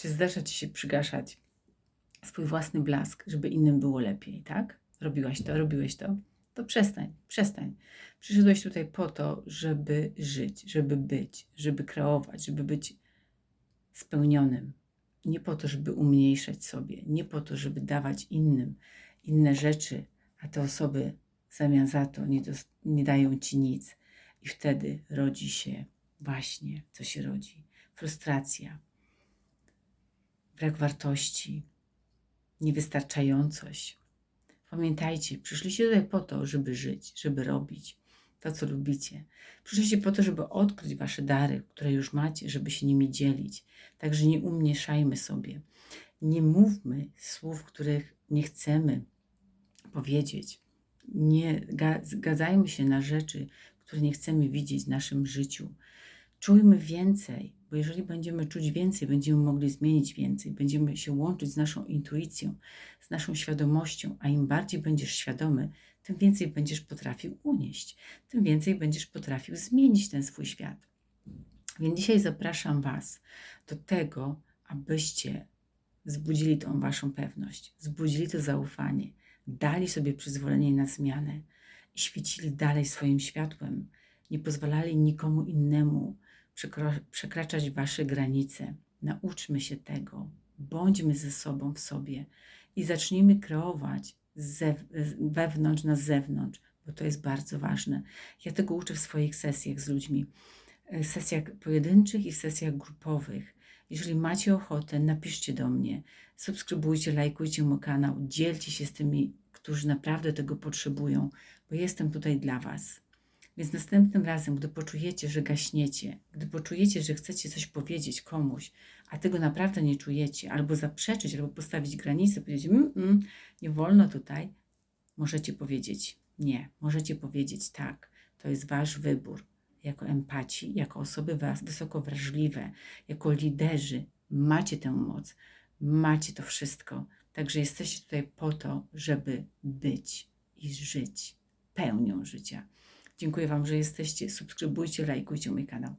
Czy zdarza ci się przygaszać swój własny blask, żeby innym było lepiej, tak? Robiłaś to, robiłeś to? To przestań, przestań. Przyszedłeś tutaj po to, żeby żyć, żeby być, żeby kreować, żeby być spełnionym. Nie po to, żeby umniejszać sobie, nie po to, żeby dawać innym inne rzeczy, a te osoby w zamian za to nie, nie dają ci nic. I wtedy rodzi się właśnie, co się rodzi. Frustracja, brak wartości, niewystarczającość. Pamiętajcie, przyszliście tutaj po to, żeby żyć, żeby robić to, co lubicie. Przyszliście po to, żeby odkryć wasze dary, które już macie, żeby się nimi dzielić. Także nie umniejszajmy sobie. Nie mówmy słów, których nie chcemy powiedzieć. Nie ga- zgadzajmy się na rzeczy, które nie chcemy widzieć w naszym życiu. Czujmy więcej, bo jeżeli będziemy czuć więcej, będziemy mogli zmienić więcej, będziemy się łączyć z naszą intuicją, z naszą świadomością, a im bardziej będziesz świadomy, tym więcej będziesz potrafił unieść, tym więcej będziesz potrafił zmienić ten swój świat. Więc dzisiaj zapraszam Was do tego, abyście zbudzili tą Waszą pewność, zbudzili to zaufanie, dali sobie przyzwolenie na zmianę i świecili dalej swoim światłem, nie pozwalali nikomu innemu przekraczać Wasze granice. Nauczmy się tego, bądźmy ze sobą w sobie i zacznijmy kreować wewnątrz na zewnątrz, bo to jest bardzo ważne. Ja tego uczę w swoich sesjach z ludźmi, e, sesjach pojedynczych i w sesjach grupowych. Jeżeli macie ochotę, napiszcie do mnie, subskrybujcie, lajkujcie mój kanał, dzielcie się z tymi, którzy naprawdę tego potrzebują, bo jestem tutaj dla Was. Więc następnym razem, gdy poczujecie, że gaśniecie, gdy poczujecie, że chcecie coś powiedzieć komuś, a tego naprawdę nie czujecie, albo zaprzeczyć, albo postawić granicę, powiedzieć, mm, mm, nie wolno tutaj, możecie powiedzieć nie, możecie powiedzieć tak. To jest Wasz wybór. Jako empaci, jako osoby was- wysoko wrażliwe, jako liderzy, macie tę moc, macie to wszystko. Także jesteście tutaj po to, żeby być i żyć pełnią życia. Dziękuję Wam, że jesteście. Subskrybujcie, lajkujcie mój kanał.